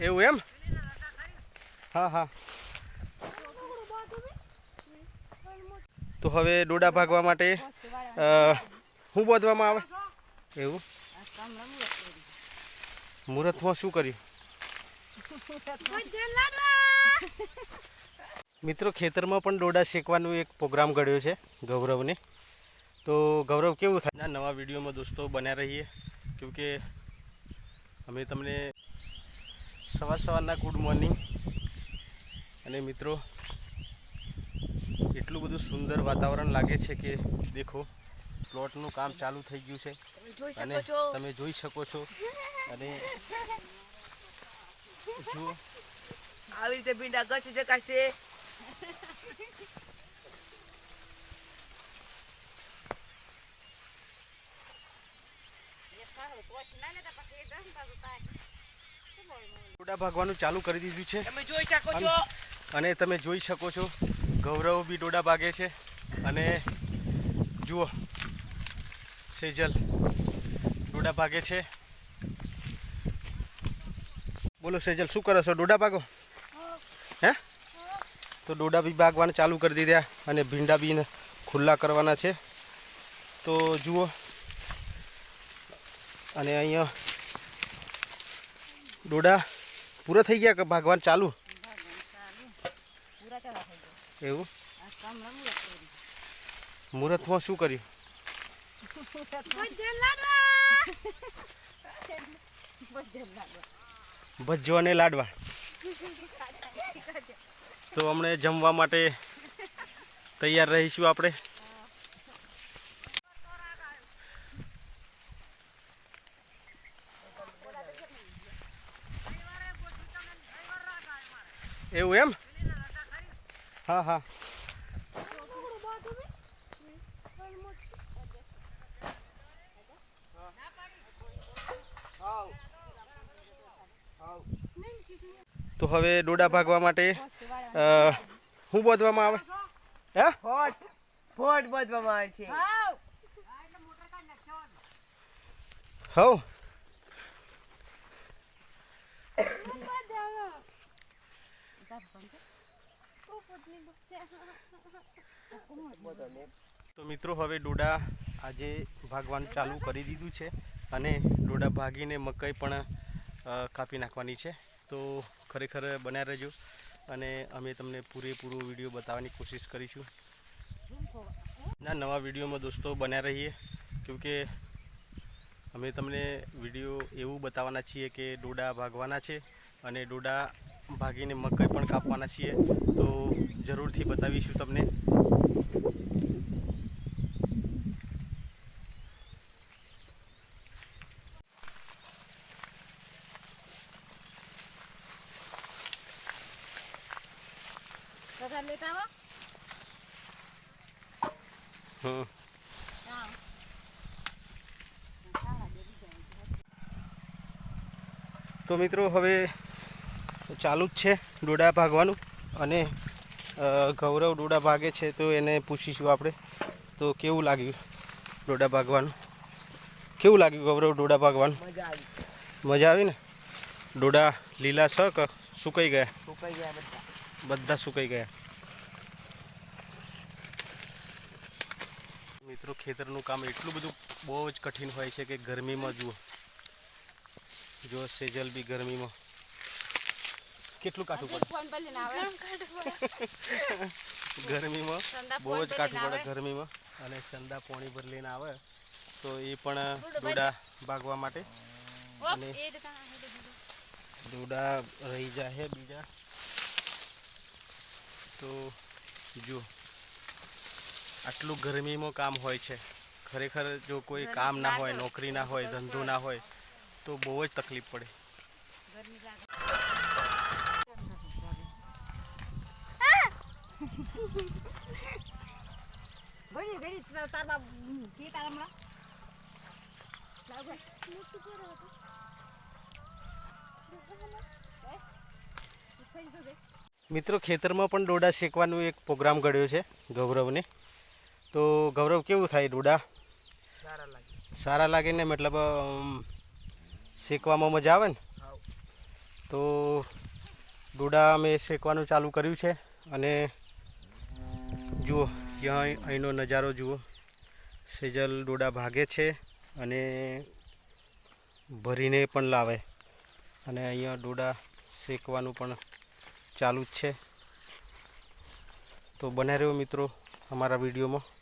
એવું એમ? હા હા. તો હવે ડોડા ભાગવા માટે શું બોધવામાં આવે? એવું? મુહૂર્તમાં શું કર્યું? મિત્રો, ખેતરમાં પણ ડોડા શેકવાનું એક પ્રોગ્રામ ઘડ્યો છે ગૌરવને. તો ગૌરવ, કેવું થાય? નવા વિડીયોમાં દોસ્તો બન્યા રહીએ. કેમકે અમે તમને સવાર સવારના ગુડ મોર્નિંગ અને મિત્રો એટલું બધું સુંદર વાતાવરણ લાગે છે કે દેખો પ્લોટનું કામ ચાલુ થઈ ગયું છે. અને તમે જોઈ શકો છો. અને જુઓ આવી રીતે ભીંડા ઘસી શકાશે. ડોડા ભાગવાનું ચાલુ કરી દીધું છે. તમે જોઈ શકો છો. અને તમે જોઈ શકો છો ગૌરવ બી ડોડા ભાગે છે. અને જુઓ સેજલ ડોડા ભાગે છે. બોલો સેજલ શું કરો છો? ડોડા ભાગો? હે? તો ડોડા બી ભાગવાનું ચાલુ કરી દીધા અને ભીંડા બી ખુલ્લા કરવાના છે. તો જુઓ. અને અહીંયા ડોડા પૂરા થઈ ગયા કે ભાગવાનું ચાલુ? એવું? મુહૂર્તમાં શું કર્યું? ભજ્જો અને લાડવા. તો હમણાં જમવા માટે તૈયાર રહીશું આપણે. એવું એમ? હા હા. તો હવે ડોડા ભાગવા માટે શું બોધવામાં આવે? હે? ફોટ ફોટ બાંધવામાં આવે છે. હવ. તો મિત્રો, હવે ડોડા આજે ભાગવાનું ચાલુ કરી દીધું છે અને ડોડા ભાગીને મકાઈ પણ કાપી નાખવાની છે. તો ખરેખર બન્યા રહેજો અને અમે તમને પૂરેપૂરો વીડિયો બતાવવાની કોશિશ કરીશું. ના, નવા વિડીયોમાં દોસ્તો બન્યા રહીએ. કેમકે અમે તમને વીડિયો એવું બતાવવાના છીએ કે ડોડા ભાગવાના છે અને ડોડા ભાગીને મકાઈ પણ કાપવાના છીએ તો જરૂરથી બતાવીશું તમને. હમ. તો મિત્રો હવે ચાલુ જ છે ડોડા ભાગવાનું અને ગૌરવ ડોડા ભાગે છે તો એને પૂછીશું આપણે. તો કેવું લાગ્યું ડોડા ભાગવાનું? કેવું લાગ્યું ગૌરવ ડોડા ભાગવાનું? મજા આવી. મજા આવી ને? ડોડા લીલા છ કે સુકાઈ ગયા? સુકાઈ ગયા બધા. બધા સુકાઈ ગયા. મિત્રો ખેતરનું કામ એટલું બધું બહુ જ કઠિન હોય છે કે ગરમીમાં જુઓ. જો સેજલ બી ગરમીમાં. કેટલું કાઠું પડે? ગરમીમાં બહુ જ કાઠું પડે ગરમીમાં. અને ચંદા પોણી ભર લઈને આવે. તો એ પણ દોડા ભાગવા માટે. અને દોડા રહી જાય બીજા. તો જુઓ આટલું ગરમીમાં કામ હોય છે. ખરેખર જો કોઈ કામ ના હોય નોકરી ના હોય ધંધો ના હોય તો બહુ જ તકલીફ પડે. ઘડી ઘડી તારમાં કી તાર હમણાં? લાવ મિત્રો ખેતરમાં પણ ડોડા શેકવાનો એક પ્રોગ્રામ ઘડ્યો છે ગૌરવને. તો ગૌરવ કેવું થાય ડોડા? સારા લાગે. સારા લાગે ને મતલબ શેકવામાં મજા આવે ને? તો ડોડા અમે શેકવાનું ચાલુ કર્યું છે અને જુઓ ત્યાં અહીંનો નજારો જુઓ. સેજલ ડોડા ભાગે છે અને ભરીને પણ લાવે. અને અહીંયા ડોડા શેકવાનું પણ ચાલુ જ છે. તો બને રહ્યો મિત્રો અમારા વિડીયોમાં.